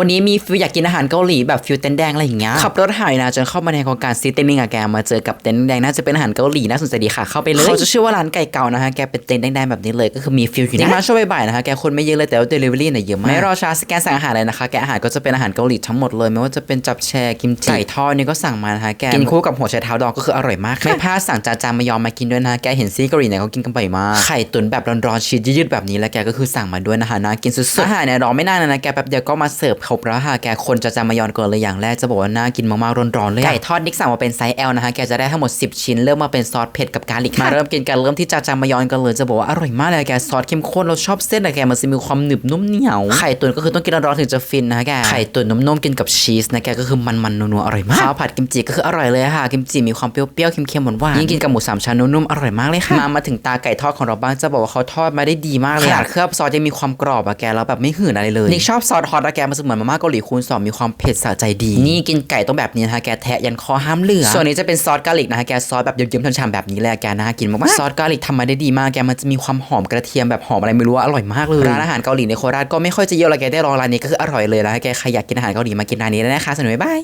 วันนี้มีฟิลอยากกินอาหารเกาหลีแบบฟิลเต็นท์แดงอะไรอย่างเงี้ยขับรถหายนะจนเข้ามาในโครงการซีเต็นท์อะแกมาเจอกับเต็นท์แดงน่าจะเป็นอาหารเกาหลีน่าสนใจดีค่ะเข้าไปเลยเขาจะชื่อว่าร้านไก่เก่านะฮะแกเป็นเต็นท์แดงๆแบบนี้เลยก็คือมีฟิลอยู่นะมาช่วงบ่ายๆนะคะแกคนไม่เยอะเลยแต่ว่าเดลิเวอรี่เนี่ยเยอะมากไม่รอช้าสแกนสั่งอาหารเลยนะคะแกอาหารก็จะเป็นอาหารเกาหลีทั้งหมดเลยไม่ว่าจะเป็นจับแชร์กิมจิไก่ทอดนี่ก็สั่งมานะคะแกกินคู่กับหัวไชเท้าดองก็คืออร่อยมากไม่พลาดสั่งจานจามายอมมากินด้วยนะแกเห็นซีเกาหลีเนี่ยเขากินกันบ่อยมากไข่ตุ๋นแบบร้อนๆชีสยืดๆแบบนี้แล้วแกก็คือสั่งมาด้วยนะคะน่ากินสุดๆอาหารเนี่ยรอไม่นานนะแกแป๊บเดียวก็มาเสิร์ฟครบแล้วค่ะ แกคนจะจามายอนก่อนเลยอย่างแรกจะบอกว่าน่ากินมากๆร้อนๆเลยไก่ทอดนิกสั่งมาเป็นไซส์ L นะคะ แกจะได้ทั้งหมด 10 ชิ้น เริ่มมาเป็นซอสเผ็ดกับกาลิกมาเริ่มกินกันเริ่มที่จาจามายอนกันเลยจะบอกว่าอร่อยมากเลยแกซอสเข้มข้นเราชอบเส้นอะแกมันจะมีความหนึบนุ่มเหนียวไข่ตุ๋นก็คือต้องกินร้อนๆถึงจะฟินนะแกไข่ตุ๋นนุ่มๆกินกับชีสนะแกก็คือมันๆนัวๆอร่อยมากข้าวผัดกิมจิก็คืออร่อยเลยค่ะกิมจิมีความเปรี้ยวๆเค็มๆหวานๆยิ่งกินกับหมูสามชั้นนุ่มๆอร่อยมากเลยค่ะมามาถึงตาไก่ทอดของเราบ้างจะบอกว่าเขาทอดมาได้ดีมากเลยขนาดเคลือบซอสยังมีความกรอบอะแกแล้วแบบไม่หืนอะไรเลยนิกชอบซอสฮอตอะแกมันเหมือนมาม่าเกาหลีคูณสองมีความเผ็ดสะใจดี นี่กินไก่ต้องแบบนี้นะคะแกแทะยันคอห้ามเหลือ ส่วนนี้จะเป็นซอสกาลิกนะคะแกซอสแบบเยิ้มๆฉ่ำๆแบบนี้เลยอะแกน่ากินมากๆซอสกาลิกทำมาได้ดีมากแกมันจะมีความหอมกระเทียมแบบหอมอะไรไม่รู้ว่าอร่อยมากเลยร้านอาหารเกาหลีในโคราชก็ไม่ค่อยจะเยอะเลยแกได้ลองร้านนี้ก็คืออร่อยเลยแล้วแกใครอยากกินอาหารเกาหลีมากินร้านนี้ได้นะคะสนุกบ๊ายบาย